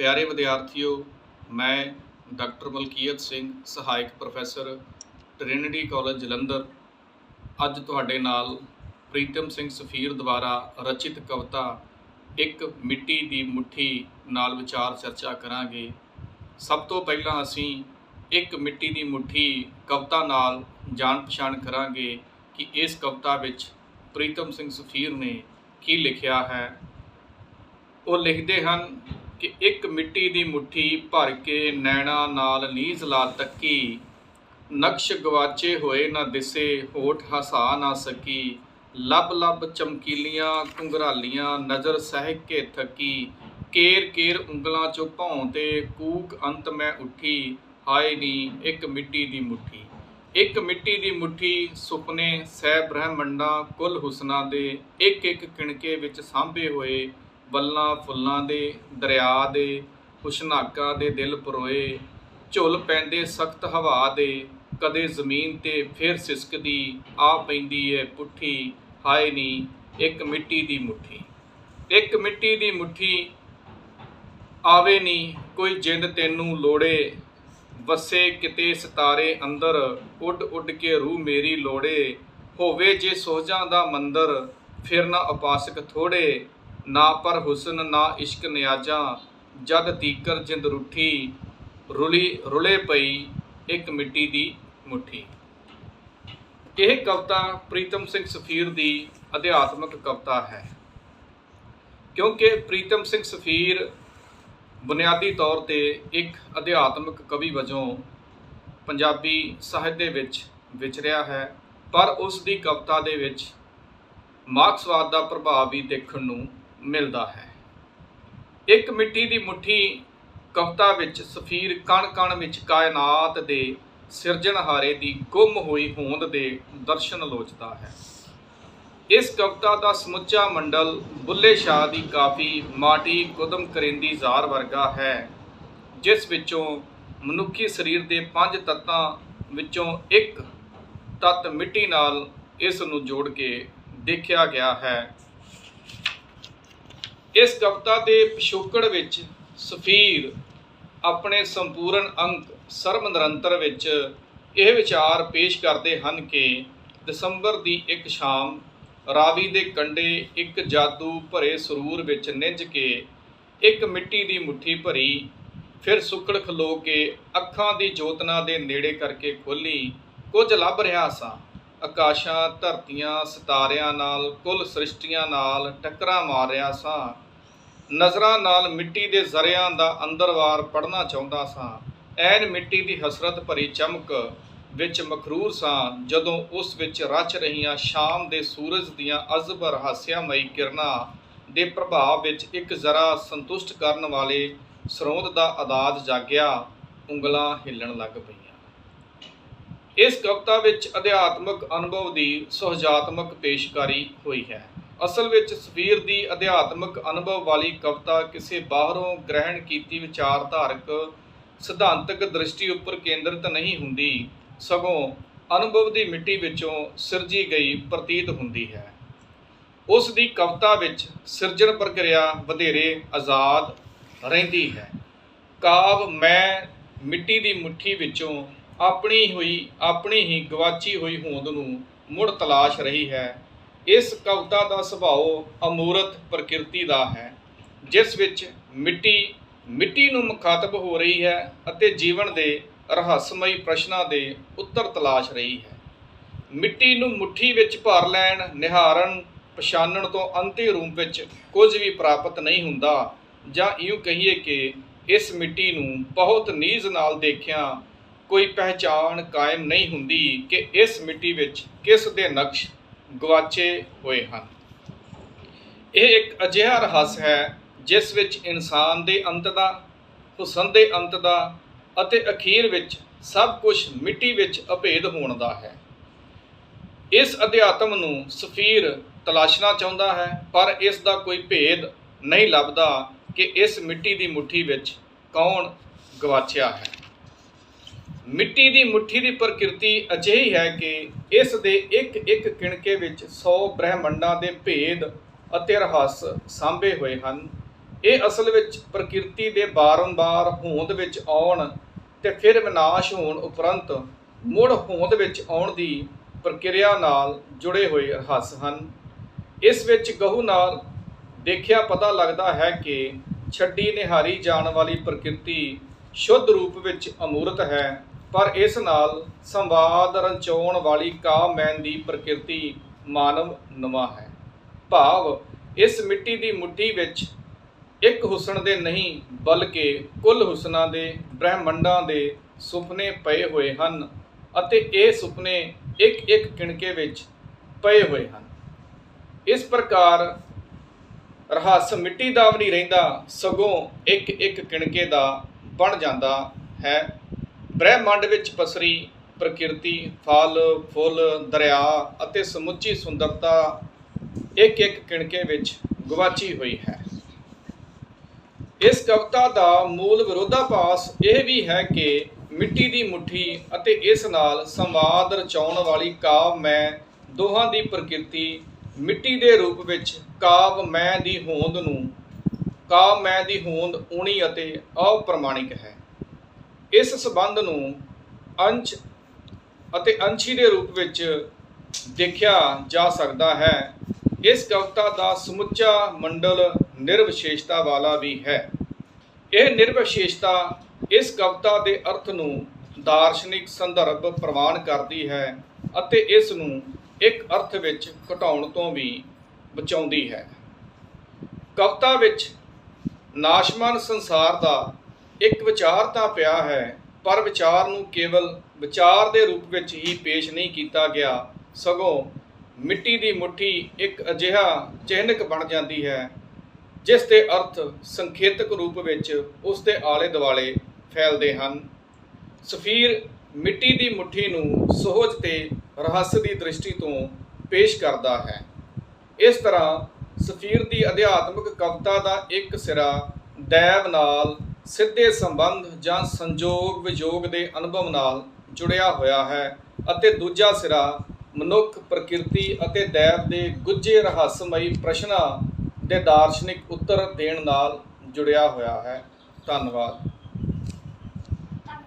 ਪਿਆਰੇ ਵਿਦਿਆਰਥੀਓ, ਮੈਂ ਡਾਕਟਰ ਮਲਕੀਅਤ ਸਿੰਘ, ਸਹਾਇਕ ਪ੍ਰੋਫੈਸਰ, ਟ੍ਰਿਨਿਟੀ ਕਾਲਜ ਜਲੰਧਰ, ਅੱਜ ਤੁਹਾਡੇ ਨਾਲ ਪ੍ਰੀਤਮ ਸਿੰਘ ਸਫੀਰ ਦੁਆਰਾ ਰਚਿਤ ਕਵਿਤਾ ਇੱਕ ਮਿੱਟੀ ਦੀ ਮੁੱਠੀ ਨਾਲ ਵਿਚਾਰ ਚਰਚਾ ਕਰਾਂਗੇ। ਸਭ ਤੋਂ ਪਹਿਲਾਂ ਅਸੀਂ ਇੱਕ ਮਿੱਟੀ ਦੀ ਮੁੱਠੀ ਕਵਿਤਾ ਨਾਲ ਜਾਣ ਪਛਾਣ ਕਰਾਂਗੇ ਕਿ ਇਸ ਕਵਿਤਾ ਵਿੱਚ ਪ੍ਰੀਤਮ ਸਿੰਘ ਸਫੀਰ ਨੇ ਕੀ ਲਿਖਿਆ ਹੈ। ਉਹ ਲਿਖਦੇ ਹਨ ਕਿ ਇੱਕ ਮਿੱਟੀ ਦੀ ਮੁੱਠੀ ਭਰ ਕੇ ਨੈਣਾ ਨਾਲ ਨੀਜ਼ ਲਾ ਤੱਕੀ। ਨਕਸ਼ ਗਵਾਚੇ ਹੋਏ ਨਾ ਦਿਸੇ, ਹੋਠ ਹਸਾ ਨਾ ਸਕੀ। ਲੱਭ ਲੱਭ ਚਮਕੀਲੀਆਂ ਕੁੰਗਰਾਲੀਆਂ ਨਜ਼ਰ ਸਹਿ ਕੇ ਥੱਕੀ। ਕੇਰ ਕੇਰ ਉਂਗਲਾਂ ਚੋਂ ਭੌਂ ਤੇ ਕੂਕ ਅੰਤ ਮੈਂ ਉੱਠੀ। ਹਾਏ ਨੀ, ਇੱਕ ਮਿੱਟੀ ਦੀ ਮੁੱਠੀ। ਇੱਕ ਮਿੱਟੀ ਦੀ ਮੁੱਠੀ ਸੁਪਨੇ ਸਹਿ ਬ੍ਰਹਮੰਡਾਂ ਕੁੱਲ ਹੁਸਨਾ ਦੇ। ਇੱਕ ਇੱਕ ਕਿਣਕੇ ਵਿੱਚ ਸਾਂਭੇ ਹੋਏ। ਬੱਲਾਂ ਫੁੱਲਾਂ ਦੇ, ਦਰਿਆ ਦੇ ਹੁਸ਼ਨਾਕਾਂ ਦੇ ਦਿਲ ਪਰੋਏ, ਝੁੱਲ ਪੈਂਦੇ ਸਖਤ ਹਵਾ ਦੇ, ਕਦੇ ਜ਼ਮੀਨ ਤੇ ਫਿਰ ਸਿਸਕਦੀ, ਆ ਪੈਂਦੀ ਏ ਪੁੱਠੀ, ਹਾਏ ਨੀ, ਇੱਕ ਮਿੱਟੀ ਦੀ ਮੁੱਠੀ। ਇੱਕ ਮਿੱਟੀ ਦੀ ਮੁੱਠੀ ਆਵੇ ਨੀ, ਕੋਈ ਜਿੰਦ ਤੈਨੂੰ ਲੋੜੇ, ਵਸੇ ਕਿਤੇ ਸਿਤਾਰੇ ਅੰਦਰ, ਉੱਡ ਉੱਡ ਕੇ ਰੂਹ ਮੇਰੀ ਲੋੜੇ, ਹੋਵੇ ਜੇ ਸੋਜਾਂ ਦਾ ਮੰਦਰ, ਫਿਰ ਨਾ ਉਪਾਸਕ ਥੋੜੇ ਨਾ ਪਰ ਹੁਸਨ, ਨਾ ਇਸ਼ਕ ਨਿਆਜਾਂ, ਜਦ ਤੀਕਰ ਜਿੰਦ ਰੁੱਠੀ, ਰੁਲੀ, ਰੁਲੇ ਪਈ ਇੱਕ ਮਿੱਟੀ ਦੀ ਮੁੱਠੀ। ਇਹ ਕਵਿਤਾ ਪ੍ਰੀਤਮ ਸਿੰਘ ਸਫੀਰ ਦੀ ਅਧਿਆਤਮਕ ਕਵਿਤਾ ਹੈ। ਕਿਉਂਕਿ ਪ੍ਰੀਤਮ ਸਿੰਘ ਸਫੀਰ ਬੁਨਿਆਦੀ ਤੌਰ ਤੇ ਇੱਕ ਅਧਿਆਤਮਕ ਕਵੀ ਵਜੋਂ ਪੰਜਾਬੀ ਸਾਹਿਤ ਦੇ ਵਿੱਚ ਵਿਚਰਿਆ ਹੈ, ਪਰ ਉਸ ਦੀ ਕਵਿਤਾ ਦੇ ਵਿੱਚ ਮਾਰਕਸਵਾਦ ਦਾ ਪ੍ਰਭਾਵ ਵੀ ਦੇਖਣ ਨੂੰ ਮਿਲਦਾ ਹੈ। ਇੱਕ ਮਿੱਟੀ ਦੀ ਮੁੱਠੀ ਕਵਿਤਾ ਵਿੱਚ ਸਫੀਰ ਕਣ ਕਣ ਵਿੱਚ ਕਾਇਨਾਤ ਦੇ ਸਿਰਜਣਹਾਰੇ ਦੀ ਗੁੰਮ ਹੋਈ ਹੋਂਦ ਦੇ ਦਰਸ਼ਨ ਲੋਚਦਾ ਹੈ। ਇਸ ਕਵਿਤਾ ਦਾ ਸਮੁੱਚਾ ਮੰਡਲ ਬੁੱਲੇ ਸ਼ਾਹ ਦੀ ਕਾਫੀ ਮਾਟੀ ਕੁਦਮ ਕਰਿੰਦੀ ਜ਼ਾਰ ਵਰਗਾ ਹੈ, ਜਿਸ ਵਿੱਚੋਂ ਮਨੁੱਖੀ ਸਰੀਰ ਦੇ ਪੰਜ ਤੱਤਾਂ ਵਿੱਚੋਂ ਇੱਕ ਤੱਤ ਮਿੱਟੀ ਨਾਲ ਇਸ ਨੂੰ ਜੋੜ ਕੇ ਦੇਖਿਆ ਗਿਆ ਹੈ। ਇਸ ਕਵਿਤਾ ਦੇ ਪਿਛੋਕੜ ਵਿੱਚ ਸਫੀਰ ਆਪਣੇ ਸੰਪੂਰਨ ਅੰਕ ਸਰਬ ਨਿਰੰਤਰ ਵਿੱਚ ਇਹ ਵਿਚਾਰ ਪੇਸ਼ ਕਰਦੇ ਹਨ ਕਿ ਦਸੰਬਰ ਦੀ ਇੱਕ ਸ਼ਾਮ ਰਾਵੀ ਦੇ ਕੰਢੇ ਇੱਕ ਜਾਦੂ ਭਰੇ ਸਰੂਰ ਵਿੱਚ ਨਿੱਝ ਕੇ ਇੱਕ ਮਿੱਟੀ ਦੀ ਮੁੱਠੀ ਭਰੀ, ਫਿਰ ਸੁੱਕੜ ਖਲੋ ਕੇ ਅੱਖਾਂ ਦੀ ਜੋਤਨਾ ਦੇ ਨੇੜੇ ਕਰਕੇ ਖੋਲੀ, ਕੁਝ ਲੱਭ ਰਿਹਾ ਸਾਂ। ਆਕਾਸ਼ਾਂ, ਧਰਤੀਆਂ, ਸਿਤਾਰਿਆਂ ਨਾਲ, ਕੁੱਲ ਸ੍ਰਿਸ਼ਟੀਆਂ ਨਾਲ ਟੱਕਰਾਂ ਮਾਰ ਰਿਹਾ ਸਾਂ। ਨਜ਼ਰਾਂ ਨਾਲ ਮਿੱਟੀ ਦੇ ਜ਼ਰਿਆਂ ਦਾ ਅੰਦਰਵਾਰ ਪੜਨਾ ਚਾਹੁੰਦਾ ਸਾਂ। ਐਨ ਮਿੱਟੀ ਦੀ ਹਸਰਤ ਭਰੀ ਚਮਕ ਵਿੱਚ ਮਖਰੂਰ ਸਾਂ, ਜਦੋਂ ਉਸ ਵਿੱਚ ਰਚ ਰਹੀਆਂ ਸ਼ਾਮ ਦੇ ਸੂਰਜ ਦੀਆਂ ਅਜ਼ਬ ਰਹੱਸਿਆਮਈ ਕਿਰਨਾਂ ਦੇ ਪ੍ਰਭਾਵ ਵਿੱਚ ਇੱਕ ਜ਼ਰਾ ਸੰਤੁਸ਼ਟ ਕਰਨ ਵਾਲੇ ਸਰੋਤ ਦਾ ਆਦਾਦ ਜਾਗਿਆ, ਉਂਗਲਾਂ ਹਿੱਲਣ ਲੱਗ ਪਈਆਂ। ਇਸ ਕਵਿਤਾ ਵਿੱਚ ਅਧਿਆਤਮਕ ਅਨੁਭਵ ਦੀ ਸੁਹਜਾਤਮਕ ਪੇਸ਼ਕਾਰੀ ਹੋਈ ਹੈ। ਅਸਲ ਵਿੱਚ ਸਫੀਰ ਦੀ ਅਧਿਆਤਮਕ ਅਨੁਭਵ ਵਾਲੀ ਕਵਿਤਾ ਕਿਸੇ ਬਾਹਰੋਂ ਗ੍ਰਹਿਣ ਕੀਤੀ ਵਿਚਾਰਧਾਰਕ, ਸਿਧਾਂਤਕ ਦ੍ਰਿਸ਼ਟੀ ਉੱਪਰ ਕੇਂਦਰਿਤ ਨਹੀਂ ਹੁੰਦੀ, ਸਗੋਂ ਅਨੁਭਵ ਦੀ ਮਿੱਟੀ ਵਿੱਚੋਂ ਸਿਰਜੀ ਗਈ ਪ੍ਰਤੀਤ ਹੁੰਦੀ ਹੈ। ਉਸ ਦੀ ਕਵਿਤਾ ਵਿੱਚ ਸਿਰਜਣ ਪ੍ਰਕਿਰਿਆ ਵਧੇਰੇ ਆਜ਼ਾਦ ਰਹਿੰਦੀ ਹੈ। ਕਾਵ ਮੈਂ ਮਿੱਟੀ ਦੀ ਮੁੱਠੀ ਵਿੱਚੋਂ ਆਪਣੀ ਹੋਈ, ਆਪਣੀ ਹੀ ਗਵਾਚੀ ਹੋਈ ਹੋਂਦ ਨੂੰ ਮੁੜ ਤਲਾਸ਼ ਰਹੀ ਹੈ। ਇਸ ਕਵਿਤਾ ਦਾ ਸੁਭਾਅ ਅਮੂਰਤ ਪ੍ਰਕਿਰਤੀ ਦਾ ਹੈ, ਜਿਸ ਵਿੱਚ ਮਿੱਟੀ ਮਿੱਟੀ ਨੂੰ ਮੁਖਾਤਬ ਹੋ ਰਹੀ ਹੈ ਅਤੇ ਜੀਵਨ ਦੇ ਰਹੱਸਮਈ ਪ੍ਰਸ਼ਨਾਂ ਦੇ ਉੱਤਰ ਤਲਾਸ਼ ਰਹੀ ਹੈ। ਮਿੱਟੀ ਨੂੰ ਮੁੱਠੀ ਵਿੱਚ ਭਰ ਲੈਣ, ਨਿਹਾਰਨ ਪਛਾਣਨ ਤੋਂ ਅੰਤੇ ਰੂਪ ਵਿੱਚ ਕੁਝ ਵੀ ਪ੍ਰਾਪਤ ਨਹੀਂ ਹੁੰਦਾ ਜਾਂ ਇਉਂ ਕਹੀਏ ਕਿ ਇਸ ਮਿੱਟੀ ਨੂੰ ਬਹੁਤ ਨੀਜ਼ ਨਾਲ ਦੇਖਿਆ ਕੋਈ ਪਹਿਚਾਣ ਕਾਇਮ ਨਹੀਂ ਹੁੰਦੀ ਕਿ ਇਸ ਮਿੱਟੀ ਵਿੱਚ ਕਿਸ ਦੇ ਨਕਸ਼ ਗਵਾਚੇ ਹੋਏ ਹਨ। ਇਹ ਇੱਕ ਅਜਿਹਾ ਰਹੱਸ ਹੈ ਜਿਸ ਵਿੱਚ ਇਨਸਾਨ ਦੇ ਅੰਤ ਦਾ, ਹੁਸਨ ਦੇ ਅੰਤ ਦਾ ਅਤੇ ਅਖੀਰ ਵਿੱਚ ਸਭ ਕੁਝ ਮਿੱਟੀ ਵਿੱਚ ਅਭੇਦ ਹੋਣ ਦਾ ਹੈ। ਇਸ ਅਧਿਆਤਮ ਨੂੰ ਸਫੀਰ ਤਲਾਸ਼ਣਾ ਚਾਹੁੰਦਾ ਹੈ, ਪਰ ਇਸ ਦਾ ਕੋਈ ਭੇਦ ਨਹੀਂ ਲੱਭਦਾ ਕਿ ਇਸ ਮਿੱਟੀ ਦੀ ਮੁੱਠੀ ਵਿੱਚ ਕੌਣ ਗਵਾਚਿਆ ਹੈ। ਮਿੱਟੀ ਦੀ ਮੁੱਠੀ ਦੀ ਪ੍ਰਕਿਰਤੀ ਅਜਿਹੀ ਹੈ ਕਿ ਇਸ ਦੇ ਇੱਕ ਇੱਕ ਕਿਣਕੇ ਵਿੱਚ 100 ਬ੍ਰਹਿਮੰਡਾਂ ਦੇ ਭੇਦ ਅਤੇ ਰਹੱਸ ਸਾਂਭੇ ਹੋਏ ਹਨ। ਇਹ ਅਸਲ ਵਿੱਚ ਪ੍ਰਕਿਰਤੀ ਦੇ ਬਾਰੰਬਾਰ ਹੋਂਦ ਵਿੱਚ ਆਉਣ ਤੇ ਫਿਰ ਵਿਨਾਸ਼ ਹੋਣ ਉਪਰੰਤ ਮੁੜ ਹੋਂਦ ਵਿੱਚ ਆਉਣ ਦੀ ਪ੍ਰਕਿਰਿਆ ਨਾਲ ਜੁੜੇ ਹੋਏ ਰਹੱਸ ਹਨ। ਇਸ ਵਿੱਚ ਗਹੂ ਨਾਲ ਦੇਖਿਆ ਪਤਾ ਲੱਗਦਾ ਹੈ ਕਿ ਛੱਡੀ ਨਿਹਾਰੀ ਜਾਣ ਵਾਲੀ ਪ੍ਰਕਿਰਤੀ ਸ਼ੁੱਧ ਰੂਪ ਵਿੱਚ ਅਮੂਰਤ ਹੈ ਪਰ ਇਸ ਨਾਲ ਸੰਵਾਦ ਰਚਾਉਣ ਵਾਲੀ ਕਾਮੈਨ ਦੀ ਪ੍ਰਕਿਰਤੀ ਮਾਨਵ ਨਵਾ ਹੈ। ਭਾਵ ਇਸ ਮਿੱਟੀ ਦੀ ਮੁੱਠੀ ਵਿੱਚ ਇੱਕ ਹੁਸਨ ਦੇ ਨਹੀਂ, ਬਲਕਿ ਕੁੱਲ ਹੁਸਨਾਂ ਦੇ, ਬ੍ਰਹਿਮੰਡਾਂ ਦੇ ਸੁਪਨੇ ਪਏ ਹੋਏ ਹਨ ਅਤੇ ਇਹ ਸੁਪਨੇ ਇੱਕ ਇੱਕ ਕਿਣਕੇ ਵਿੱਚ ਪਏ ਹੋਏ ਹਨ। ਇਸ ਪ੍ਰਕਾਰ ਰਹੱਸ ਮਿੱਟੀ ਦਾ ਵੀ ਨਹੀਂ ਰਹਿੰਦਾ, ਸਗੋਂ ਇੱਕ ਇੱਕ ਕਿਣਕੇ ਦਾ ਬਣ ਜਾਂਦਾ ਹੈ। ਬ੍ਰਹਿਮੰਡ ਵਿੱਚ ਪਸਰੀ ਪ੍ਰਕਿਰਤੀ, ਫਲ, ਫੁੱਲ, ਦਰਿਆ ਅਤੇ ਸਮੁੱਚੀ ਸੁੰਦਰਤਾ ਇੱਕ ਇੱਕ ਕਿਣਕੇ ਵਿੱਚ ਗਵਾਚੀ ਹੋਈ ਹੈ। ਇਸ ਕਵਿਤਾ ਦਾ ਮੂਲ ਵਿਰੋਧਾਭਾਸ ਇਹ ਵੀ ਹੈ ਕਿ ਮਿੱਟੀ ਦੀ ਮੁੱਠੀ ਅਤੇ ਇਸ ਨਾਲ ਸੰਵਾਦ ਰਚਾਉਣ ਵਾਲੀ ਕਾਵ ਮੈਂ ਦੋਹਾਂ ਦੀ ਪ੍ਰਕਿਰਤੀ, ਮਿੱਟੀ ਦੇ ਰੂਪ ਵਿੱਚ ਕਾਵ ਮੈਂ ਦੀ ਹੋਂਦ ਨੂੰ, ਕਾਵ ਮੈਂ ਦੀ ਹੋਂਦ ਊਣੀ ਅਤੇ ਅਪ੍ਰਮਾਣਿਕ ਹੈ। ਇਸ ਸਬੰਧ ਨੂੰ ਅੰਸ਼ ਅਤੇ ਅੰਸ਼ੀ ਦੇ ਰੂਪ ਵਿੱਚ ਦੇਖਿਆ ਜਾ ਸਕਦਾ ਹੈ। ਇਸ ਕਵਿਤਾ ਦਾ ਸਮੁੱਚਾ ਮੰਡਲ ਨਿਰਵਿਸ਼ੇਸ਼ਤਾ ਵਾਲਾ ਵੀ ਹੈ। ਇਹ ਨਿਰਵਿਸ਼ੇਸ਼ਤਾ ਇਸ ਕਵਿਤਾ ਦੇ ਅਰਥ ਨੂੰ ਦਾਰਸ਼ਨਿਕ ਸੰਦਰਭ ਪ੍ਰਵਾਨ ਕਰਦੀ ਹੈ ਅਤੇ ਇਸ ਨੂੰ ਇੱਕ ਅਰਥ ਵਿੱਚ ਘਟਾਉਣ ਤੋਂ ਵੀ ਬਚਾਉਂਦੀ ਹੈ। ਕਵਿਤਾ ਵਿੱਚ ਨਾਸ਼ਮਾਨ ਸੰਸਾਰ ਦਾ ਇੱਕ ਵਿਚਾਰ ਤਾਂ ਪਿਆ ਹੈ, ਪਰ ਵਿਚਾਰ ਨੂੰ ਕੇਵਲ ਵਿਚਾਰ ਦੇ ਰੂਪ ਵਿੱਚ ਹੀ ਪੇਸ਼ ਨਹੀਂ ਕੀਤਾ ਗਿਆ। ਸਗੋਂ ਮਿੱਟੀ ਦੀ ਮੁੱਠੀ ਇੱਕ ਅਜਿਹਾ ਚਿਹਨਕ ਬਣ ਜਾਂਦੀ ਹੈ, ਜਿਸ ਦੇ ਅਰਥ ਸੰਖੇਤਕ ਰੂਪ ਵਿੱਚ ਉਸ ਦੇ ਆਲੇ ਦੁਆਲੇ ਫੈਲਦੇ ਹਨ। ਸਫੀਰ ਮਿੱਟੀ ਦੀ ਮੁੱਠੀ ਨੂੰ ਸੋਹਜ ਤੇ ਰਹੱਸ ਦੀ ਦ੍ਰਿਸ਼ਟੀ ਤੋਂ ਪੇਸ਼ ਕਰਦਾ ਹੈ। ਇਸ ਤਰ੍ਹਾਂ ਸਫੀਰ ਦੀ ਅਧਿਆਤਮਿਕ ਕਵਿਤਾ ਦਾ ਇੱਕ ਸਿਰਾ ਦੈਵ ਨਾਲ ਸਿੱਧੇ ਸੰਬੰਧ ਜਾਂ ਸੰਜੋਗ ਵਿਯੋਗ ਦੇ ਅਨੁਭਵ ਨਾਲ ਜੁੜਿਆ ਹੋਇਆ ਹੈ ਅਤੇ ਦੂਜਾ ਸਿਰਾ ਮਨੁੱਖ, ਪ੍ਰਕਿਰਤੀ ਅਤੇ ਦੈਵ ਦੇ ਗੁੱਝੇ ਰਹੱਸਮਈ ਪ੍ਰਸ਼ਨਾਂ ਦੇ ਦਾਰਸ਼ਨਿਕ ਉੱਤਰ ਦੇਣ ਨਾਲ ਜੁੜਿਆ ਹੋਇਆ ਹੈ। ਧੰਨਵਾਦ।